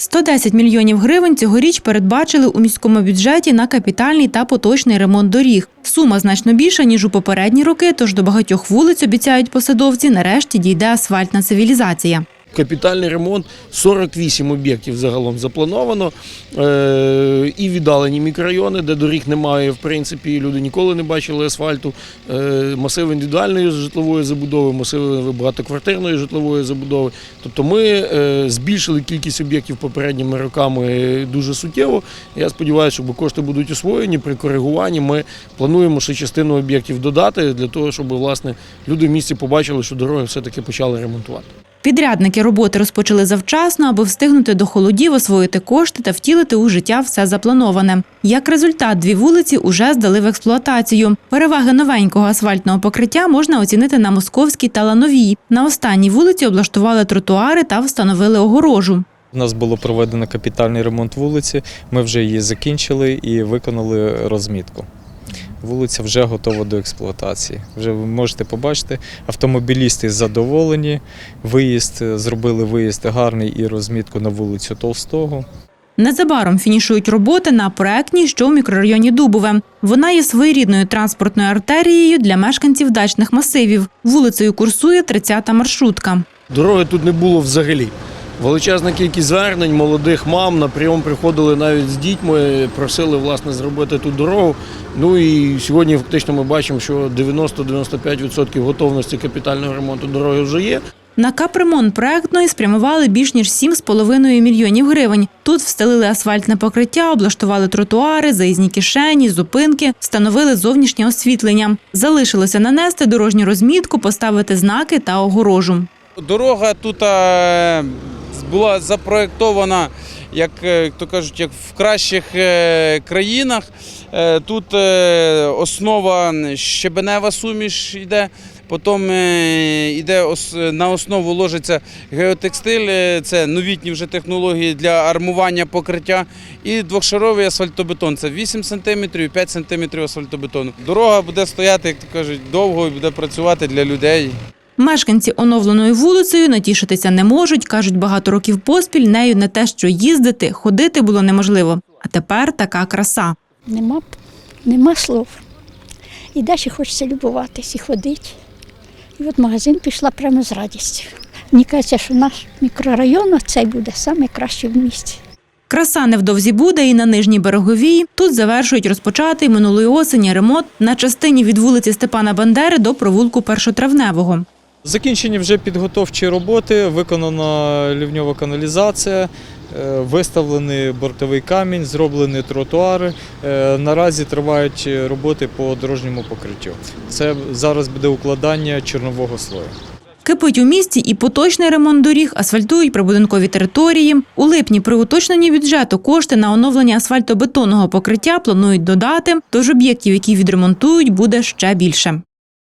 110 мільйонів гривень цьогоріч передбачили у міському бюджеті на капітальний та поточний ремонт доріг. Сума значно більша, ніж у попередні роки, тож до багатьох вулиць обіцяють посадовці, нарешті дійде асфальтна цивілізація. Капітальний ремонт 48 об'єктів загалом заплановано. Е, І віддалені мікрорайони, де доріг немає, в принципі, люди ніколи не бачили асфальту. Е, Масиви індивідуальної житлової забудови, масиви багатоквартирної житлової забудови. Тобто ми е, збільшили кількість об'єктів попередніми роками дуже суттєво. Я сподіваюся, що кошти будуть освоєні при коригуванні. Ми плануємо ще частину об'єктів додати для того, щоб власне люди в місті побачили, що дороги все-таки почали ремонтувати. Підрядники роботи розпочали завчасно, аби встигнути до холодів освоїти кошти та втілити у життя все заплановане. Як результат, дві вулиці уже здали в експлуатацію. Переваги новенького асфальтного покриття можна оцінити на Московській та Лановій. На останній вулиці облаштували тротуари та встановили огорожу. У нас було проведено капітальний ремонт вулиці. Ми вже її закінчили і виконали розмітку. Вулиця вже готова до експлуатації. Вже ви можете побачити, автомобілісти задоволені. Виїзд зробили виїзд гарний і розмітку на вулицю Толстого. Незабаром фінішують роботи на проектній, що у мікрорайоні Дубове. Вона є своєрідною транспортною артерією для мешканців дачних масивів. Вулицею курсує 30-та маршрутка. Дороги тут не було взагалі. Величезна кількість звернень молодих мам на прийом приходили навіть з дітьми, просили власне зробити тут дорогу. Ну і сьогодні фактично ми бачимо, що 90-95% готовності капітального ремонту дороги вже є. На капремонт проектної спрямували більш ніж 7,5 мільйонів гривень. Тут встелили асфальтне покриття, облаштували тротуари, заїзні кишені, зупинки, встановили зовнішнє освітлення. Залишилося нанести дорожню розмітку, поставити знаки та огорожу. Дорога тут е, була запроєктована, як е, то кажуть, як в кращих е, країнах. Е, Тут основа щебенева суміш йде. Потім йде на основу ложиться геотекстиль, це новітні вже технології для армування покриття. І двохшаровий асфальтобетон. Це 8 см і 5 см асфальтобетону. Дорога буде стояти, як то кажуть, довго і буде працювати для людей. Мешканці оновленою вулицею натішитися не можуть. кажуть, багато років поспіль нею не те, що їздити, ходити було неможливо. А тепер така краса. Нема, нема слов. І далі хочеться любуватись і ходити. І от магазин пішла прямо з радістю. Мені кажеться, що наш мікрорайон цей буде найкращий в місті. Краса невдовзі буде і на нижній береговій. Тут завершують розпочатий минулої осені ремонт на частині від вулиці Степана Бандери до провулку Першотравневого. Закінчені вже підготовчі роботи, виконана лівньова каналізація, е, виставлений бортовий камінь, зроблені тротуари. Е, Наразі тривають роботи по дорожньому покриттю. Це зараз буде укладання чорнового слою. Кипить у місті і поточний ремонт доріг, асфальтують прибудинкові території. У липні при уточненні бюджету кошти на оновлення асфальтобетонного покриття планують додати, тож об'єктів, які відремонтують, буде ще більше.